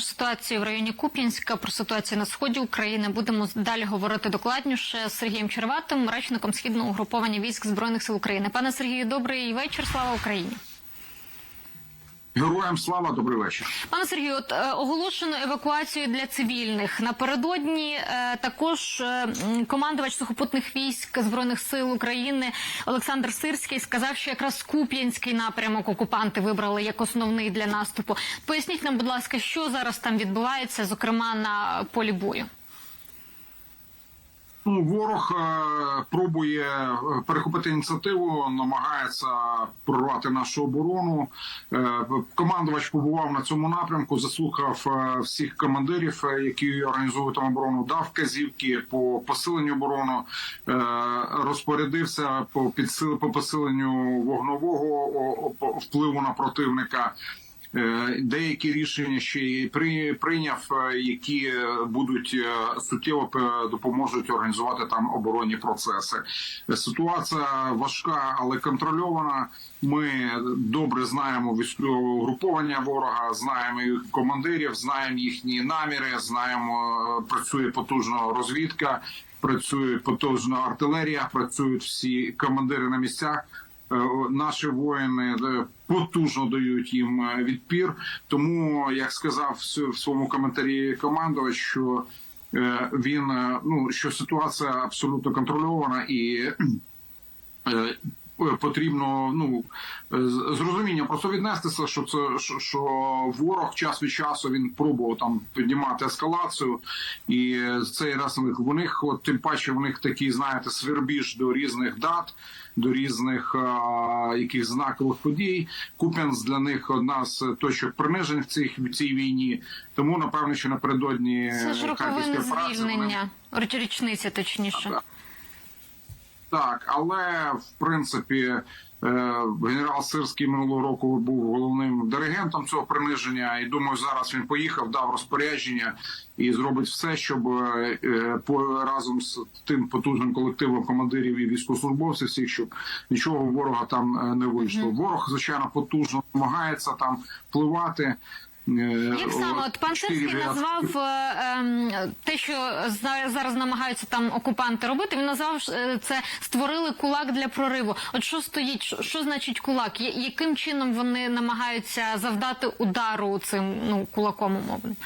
про ситуацію в районі Куп'янська, про ситуацію на сході України. Будемо далі говорити докладніше з Сергієм Черватим, речником східного угруповання військ збройних сил України. Пане Сергію, добрий вечір. Слава Україні. Героям слава, добрий вечір. Пане Сергію, от е, оголошено евакуацію для цивільних. Напередодні е, також е, командувач сухопутних військ збройних сил України Олександр Сирський сказав, що якраз Куп'янський напрямок окупанти вибрали як основний для наступу. Поясніть нам, будь ласка, що зараз там відбувається, зокрема на полі бою. Ну, ворог е, пробує е, перехопити ініціативу, намагається прорвати нашу оборону. Е, командувач побував на цьому напрямку, заслухав всіх командирів, які організовують там оборону, дав вказівки по посиленню оборони, розпорядився по підсил по посиленню вогнового впливу на противника. Е, Деякі рішення ще й при прийняв, е, які будуть е, суттєво допоможуть організувати там оборонні процеси. Ситуація важка, але контрольована. Ми добре знаємо угруповання ворога, знаємо їх командирів, знаємо їхні наміри, знаємо, працює потужна розвідка, працює потужна артилерія, працюють всі командири на місцях. Наші воїни потужно дають їм е, відпір. Тому, як сказав в своєму коментарі командувач, що е, він е, ну що ситуація абсолютно контрольована і потрібно ну е, з- розумінням просто віднестися, що це що, що ворог час від часу він пробував там піднімати ескалацію, і е, цей раз у них у них, от тим паче, у них такий, знаєте, свербіж до різних дат. До різних а, яких знакових подій Куп'янськ для них одна з точок принижень в цих в цій війні. Тому напевно, що напередодні Це ж роковини вони- звільнення, Річ- річниця точніше. Так, але в принципі е, генерал Сирський минулого року був головним диригентом цього приниження, і думаю, зараз він поїхав, дав розпорядження і зробить все, щоб е, е, по разом з тим потужним колективом командирів і військовослужбовців, всіх, щоб нічого ворога там не вийшло. Ворог звичайно потужно намагається там впливати. Е, Як саме от пан Сирський назвав е, ем, те, що зараз намагаються там окупанти робити. Він назвав е, це створили кулак для прориву. От що стоїть, що, що значить кулак? Яким чином вони намагаються завдати удару цим ну кулаком умовним?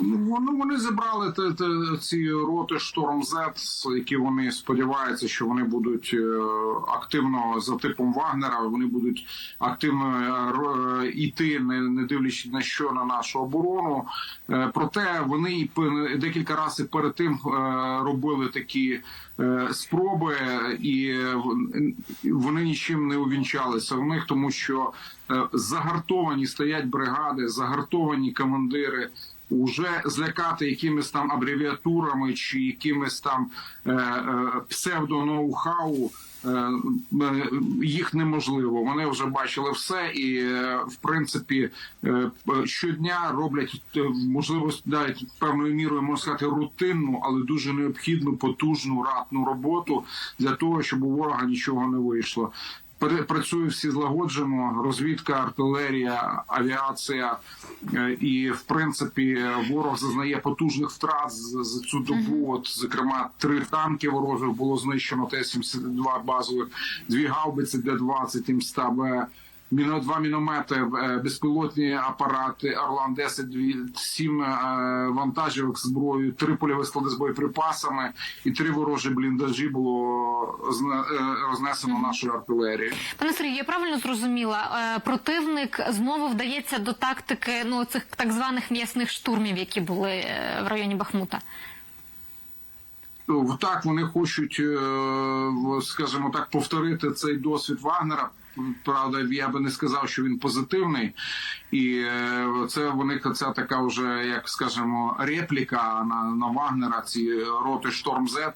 Ну, вони, вони зібрали те, те, ці роти Шторм Z, які вони сподіваються, що вони будуть е, активно за типом Вагнера. Вони будуть активно е, ро- е, йти, не, не дивлячись на що на нашу оборону. Е, проте вони декілька разів перед тим е, робили такі е, спроби, і е, вони нічим не увінчалися в них, тому що е, загартовані стоять бригади, загартовані командири. Уже злякати якимись там абревіатурами чи якимись там е, е, псевдо-ноу-хау е, е, їх неможливо. Вони вже бачили все, і в принципі щодня роблять е, можливо навіть певною мірою можна сказати рутинну, але дуже необхідну, потужну ратну роботу для того, щоб у ворога нічого не вийшло. Працює всі злагоджено, розвідка, артилерія, авіація, Е, і в принципі ворог зазнає потужних втрат за, цю добу. От зокрема, три танки ворожих було знищено Т-72 базових, дві гаубиці Д-20, М100Б, міно два міномети, е, безпілотні апарати Орлан 10 сім е, вантажівок зброєю, три польові склади з боєприпасами і три ворожі бліндажі було е, рознесено нашою артилерією. Пане Сергію, я правильно зрозуміла. Противник знову вдається до тактики ну цих так званих м'ясних штурмів, які були в районі Бахмута. Ну, Так, вони хочуть, скажімо так, повторити цей досвід Вагнера. Правда, я би не сказав, що він позитивний, і е, це вони це така вже, як скажемо, репліка на, на Вагнера. Ці роти Шторм З.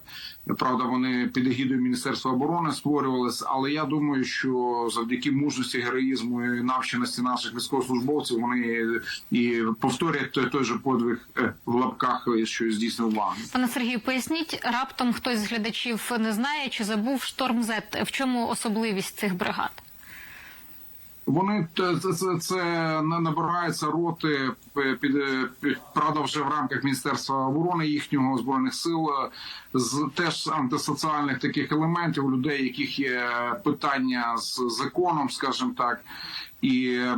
Правда, вони під егідою Міністерства оборони створювалися, але я думаю, що завдяки мужності, героїзму і навченості наших військовослужбовців вони і повторять той, той же подвиг е, в лапках, що здійснив Вагнер. Пане Сергію, поясніть раптом хтось з глядачів не знає чи забув шторм Z. В чому особливість цих бригад? Вони те- це, це, це набираються роти е, під, е, під правда вже в рамках Міністерства оборони їхнього збройних сил е, з теж антисоціальних таких елементів, у людей, яких є питання з законом, скажімо так, і е,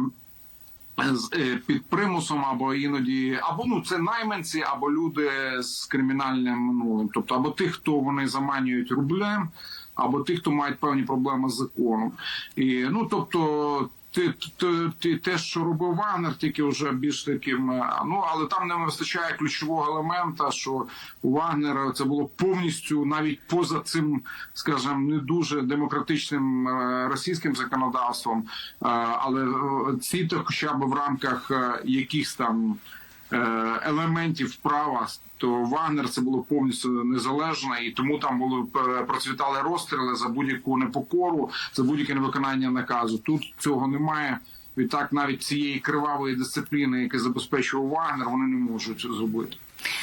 з е, під примусом, або іноді, або ну це найманці, або люди з кримінальним минулим, тобто або тих, хто вони заманюють рублем, або тих, хто мають певні проблеми з законом. І ну тобто. Ти, ти, ти те, що робив Вагнер, тільки вже більш таким. е, Ну але там не вистачає ключового елемента, що у Вагнера це було повністю навіть поза цим, скажімо, не дуже демократичним е, російським законодавством, е, але ці то хоча б в рамках якихось там елементів права, то Вагнер це було повністю незалежно, і тому там були е, процвітали розстріли за будь-яку непокору, за будь-яке невиконання наказу. Тут цього немає. Відтак, навіть цієї кривавої дисципліни, яку забезпечував Вагнер, вони не можуть зробити.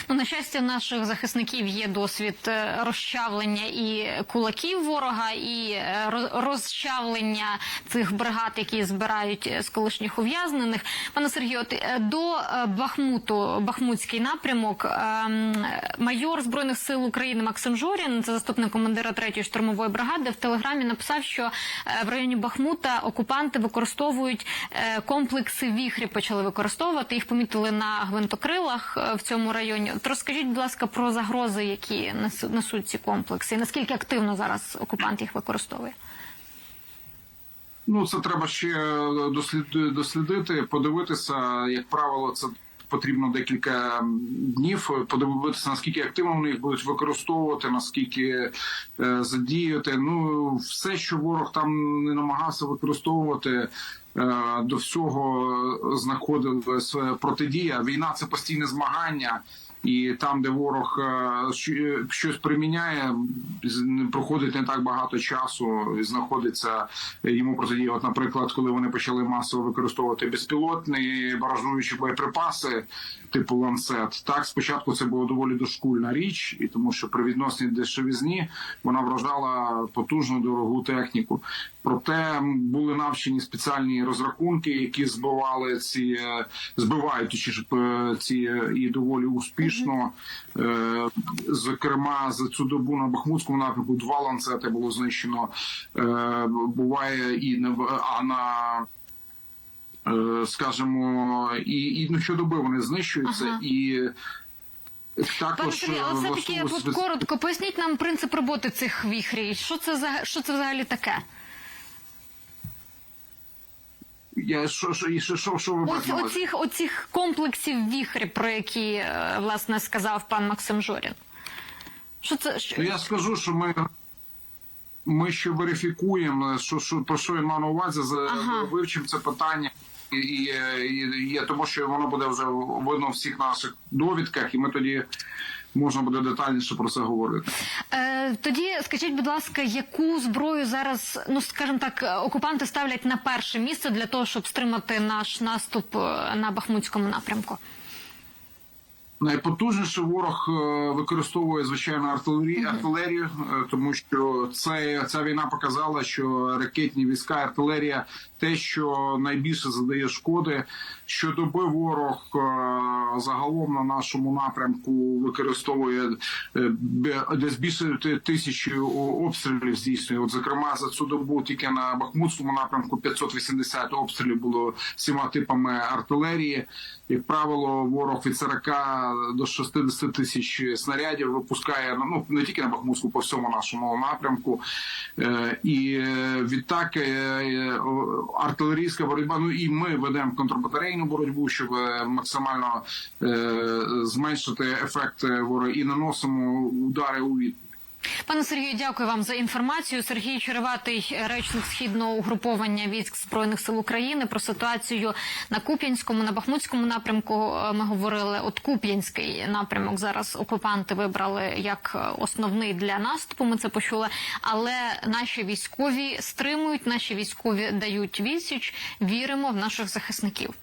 Ну, на щастя, в наших захисників є досвід е, розчавлення і кулаків ворога, і е, розчавлення цих бригад, які збирають е, з колишніх ув'язнених. Пане Сергію, до Бахмуту, Бахмутський напрямок, ем, майор збройних сил України Максим Жорін, це заступник командира 3-ї штурмової бригади, в телеграмі написав, що в районі Бахмута окупанти використовують комплекси віхрі, почали використовувати. Їх помітили на гвинтокрилах в цьому районі. От розкажіть, будь ласка, про загрози, які несуть ці комплекси, і наскільки активно зараз окупант їх використовує. Ну, це треба ще дослідити, подивитися. Як правило, це потрібно декілька днів. Подивитися, наскільки активно вони їх будуть використовувати, наскільки е, задіяти. Ну, все, що ворог там не намагався використовувати. Е, До всього знаходилась протидія. Війна це постійне змагання, і там, де ворог е, щось приміняє, проходить не так багато часу, знаходиться йому протидія. От, наприклад, коли вони почали масово використовувати безпілотні баражуючі боєприпаси, типу ланцет, так спочатку це було доволі дошкульна річ, і тому що при відносній дешевізні вона вражала потужну дорогу техніку. Проте були навчені спеціальні розрахунки, які збивали ці е, збивають ці е, і доволі успішно. Е, Зокрема, за цю добу на Бахмутському напрямку два ланцети було знищено. Буває і на в- а на скажімо, і, і ну, щодоби вони знищуються Ага. і. Пане Також але все таки коротко поясніть нам принцип роботи цих віхрій. Що це за що це взагалі таке? Я що, що, що, що, що ви Ось оцих, оцих комплексів віхрі, про які е, власне сказав пан Максим Жорін. Що це що? Я скажу, що ми, ми ще верифікуємо, що, що, про що він мав на увазі, Ага. вивчимо це питання. І, і, і, і, тому що воно буде вже видно в всіх наших довідках, і ми тоді можна буде детальніше про це говорити. Е, тоді скажіть, будь ласка, яку зброю зараз, ну скажімо так, окупанти ставлять на перше місце для того, щоб стримати наш наступ е, на Бахмутському напрямку? Найпотужніше ворог е, використовує звичайно артилерію, артилерію, тому що це ця війна показала, що ракетні війська, артилерія те, що найбільше задає шкоди. Щодоби ворог е, загалом на нашому напрямку використовує е, десь більше тисячі обстрілів здійснює. От зокрема за цю добу тільки на Бахмутському напрямку 580 обстрілів було всіма типами артилерії. Як правило, ворог від 40 до 60 тисяч снарядів випускає ну не тільки на Бахмутську, по всьому нашому напрямку. Е, І е, відтак е, артилерійська боротьба. Ну і ми ведемо контрбатарейну боротьбу, щоб максимально зменшити ефект ворога і наносимо удари у відповідь. Пане Сергію, дякую вам за інформацію. Сергій Череватий, речник східного угруповання військ збройних сил України про ситуацію на Куп'янському, на Бахмутському напрямку. е, Ми говорили. От Куп'янський напрямок зараз окупанти вибрали як е, основний для наступу. Ми це почули. Але наші військові стримують, наші військові дають відсіч. Віримо в наших захисників.